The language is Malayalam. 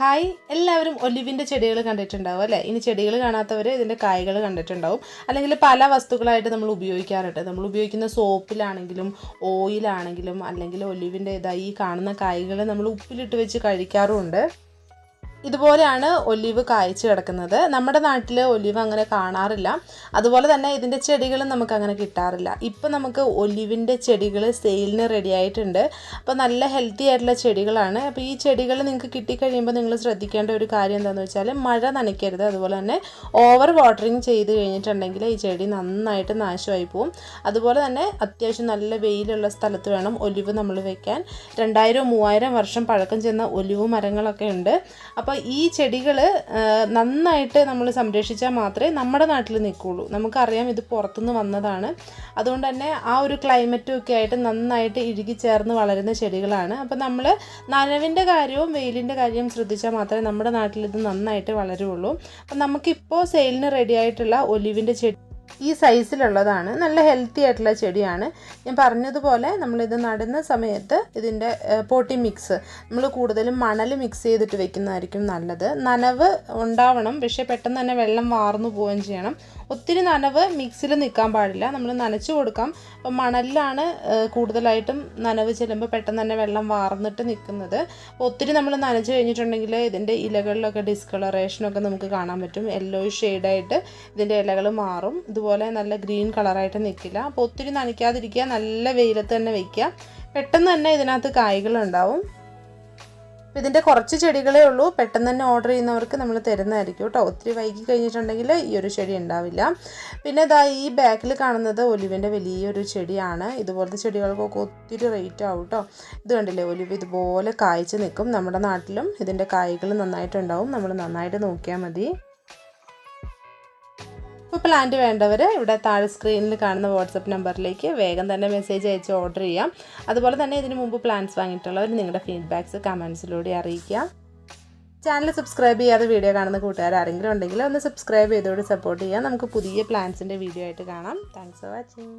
ഹായ് എല്ലാവരും ഒലിവിന്റെ ചെടികൾ കണ്ടിട്ടുണ്ടാവും അല്ലേ? ഇനി ചെടികൾ കാണാത്തവർ ഇതിന്റെ കായകൾ കണ്ടിട്ടുണ്ടാവും. അല്ലെങ്കിൽ പല വസ്തുക്കളായിട്ട് നമ്മൾ ഉപയോഗിക്കാറുണ്ട്. നമ്മൾ ഉപയോഗിക്കുന്ന സോപ്പിലാണെങ്കിലും ഓയിലാണെങ്കിലും അല്ലെങ്കിൽ ഒലിവിന്റെ ഇതായി കാണുന്ന കായ്കൾ നമ്മൾ ഉപ്പിലിട്ട് വെച്ച് കഴിക്കാറുമുണ്ട്. ഇതുപോലെയാണ് ഒലിവ് കായ്ച്ചു കിടക്കുന്നത്. നമ്മുടെ നാട്ടിൽ ഒലിവ് അങ്ങനെ കാണാറില്ല. അതുപോലെ തന്നെ ഇതിന്റെ ചെടികളും നമുക്ക് അങ്ങനെ കിട്ടാറില്ല. ഇപ്പം നമുക്ക് ഒലിവിന്റെ ചെടികൾ സെയിലിന് റെഡി ആയിട്ടുണ്ട്. അപ്പോൾ നല്ല ഹെൽത്തി ആയിട്ടുള്ള ചെടികളാണ്. അപ്പോൾ ഈ ചെടികൾ നിങ്ങൾക്ക് കിട്ടിക്കഴിയുമ്പോൾ നിങ്ങൾ ശ്രദ്ധിക്കേണ്ട ഒരു കാര്യം എന്താണെന്ന് വെച്ചാൽ മഴ നനയ്ക്കരുത്. അതുപോലെ തന്നെ ഓവർ വാട്ടറിങ് ചെയ്ത് കഴിഞ്ഞിട്ടുണ്ടെങ്കിൽ ഈ ചെടി നന്നായിട്ട് നാശമായി പോവും. അതുപോലെ തന്നെ അത്യാവശ്യം നല്ല വെയിലുള്ള സ്ഥലത്ത് വേണം ഒലിവ് നമ്മൾ വെക്കാൻ. രണ്ടായിരം മൂവായിരം വർഷം പഴക്കം ചെന്ന ഒലിവ് മരങ്ങളൊക്കെ ഉണ്ട്. അപ്പോൾ ഈ ചെടികൾ നന്നായിട്ട് നമ്മൾ സംരക്ഷിച്ചാൽ മാത്രമേ നമ്മുടെ നാട്ടിൽ നിൽക്കുകയുള്ളൂ നമുക്കറിയാം ഇത് പുറത്തുനിന്ന് വന്നതാണ്. അതുകൊണ്ട് തന്നെ ആ ഒരു ക്ലൈമറ്റും ഒക്കെ ആയിട്ട് നന്നായിട്ട് ഇഴുകി ചേർന്ന് വളരുന്ന ചെടികളാണ്. അപ്പോൾ നമ്മൾ നനവിന്റെ കാര്യവും വെയിലിന്റെ കാര്യവും ശ്രദ്ധിച്ചാൽ മാത്രമേ നമ്മുടെ നാട്ടിൽ ഇത് നന്നായിട്ട് വളരുള്ളൂ. അപ്പം നമുക്കിപ്പോൾ സെയിലിന് റെഡി ആയിട്ടുള്ള ഒലിവിന്റെ ചെടി ഈ സൈസിലുള്ളതാണ്. നല്ല ഹെൽത്തി ആയിട്ടുള്ള ചെടിയാണ്. ഞാൻ പറഞ്ഞതുപോലെ നമ്മളിത് നടുന്ന സമയത്ത് ഇതിന്റെ പോട്ടി മിക്സ് നമ്മൾ കൂടുതലും മണൽ മിക്സ് ചെയ്തിട്ട് വെക്കുന്നതായിരിക്കും നല്ലത്. നനവ് ഉണ്ടാവണം. പക്ഷേ പെട്ടെന്ന് തന്നെ വെള്ളം വാർന്നു പോവുകയും ചെയ്യണം. ഒത്തിരി നനവ് മിക്സിൽ നിൽക്കാൻ പാടില്ല. നമ്മൾ നനച്ച് കൊടുക്കാം. അപ്പം മണലിലാണ് കൂടുതലായിട്ടും നനവ് ചെല്ലുമ്പോൾ പെട്ടെന്ന് തന്നെ വെള്ളം വാർന്നിട്ട് നിൽക്കുന്നത്. ഒത്തിരി നമ്മൾ നനച്ച് കഴിഞ്ഞിട്ടുണ്ടെങ്കിൽ ഇതിന്റെ ഇലകളിലൊക്കെ ഡിസ്കളറേഷനൊക്കെ നമുക്ക് കാണാൻ പറ്റും. യെല്ലോ ഷെയ്ഡായിട്ട് ഇതിന്റെ ഇലകൾ മാറും. ഇതുപോലെ നല്ല ഗ്രീൻ കളറായിട്ട് നിൽക്കില്ല. അപ്പോൾ ഒത്തിരി നനയ്ക്കാതിരിക്കുക നല്ല വെയിലത്ത് തന്നെ വയ്ക്കുക പെട്ടെന്ന് തന്നെ ഇതിനകത്ത് കായ്കളുണ്ടാവും അപ്പോൾ ഇതിന്റെ കുറച്ച് ചെടികളേ ഉള്ളൂ. പെട്ടെന്ന് തന്നെ ഓർഡർ ചെയ്യുന്നവർക്ക് നമ്മൾ തരുന്നതായിരിക്കും കേട്ടോ. ഒത്തിരി വൈകി കഴിഞ്ഞിട്ടുണ്ടെങ്കിൽ ഈ ഒരു ചെടി ഉണ്ടാവില്ല. പിന്നെ ഇതാ ഈ ബാക്കിൽ കാണുന്നത് ഒലിവിന്റെ വലിയൊരു ചെടിയാണ്. ഇതുപോലത്തെ ചെടികൾക്കൊക്കെ ഒത്തിരി റേറ്റ് ആവും കേട്ടോ. ഇത് കണ്ടില്ലേ? ഒലിവ് ഇതുപോലെ കായ്ച്ച് നിൽക്കും. നമ്മുടെ നാട്ടിലും ഇതിന്റെ കായ്കൾ നന്നായിട്ടുണ്ടാവും. നമ്മൾ നന്നായിട്ട് നോക്കിയാൽ മതി. പ്ലാന്റ് വേണ്ടവർ ഇവിടെ താഴെ സ്ക്രീനിൽ കാണുന്ന വാട്സപ്പ് നമ്പറിലേക്ക് വേഗം തന്നെ മെസ്സേജ് അയച്ച് ഓർഡർ ചെയ്യാം. അതുപോലെ തന്നെ ഇതിന് മുമ്പ് പ്ലാൻസ് വാങ്ങിയിട്ടുള്ളവർ നിങ്ങളുടെ ഫീഡ്ബാക്ക്സ് കമൻസിലൂടെ അറിയിക്കുക. ചാനൽ സബ്സ്ക്രൈബ് ചെയ്യാതെ വീഡിയോ കാണുന്ന കൂട്ടുകാർ ആരെങ്കിലും ഉണ്ടെങ്കിൽ ഒന്ന് സബ്സ്ക്രൈബ് ചെയ്തോട് സപ്പോർട്ട് ചെയ്യാം. നമുക്ക് പുതിയ പ്ലാൻസിന്റെ വീഡിയോ ആയിട്ട് കാണാം. Thanks for watching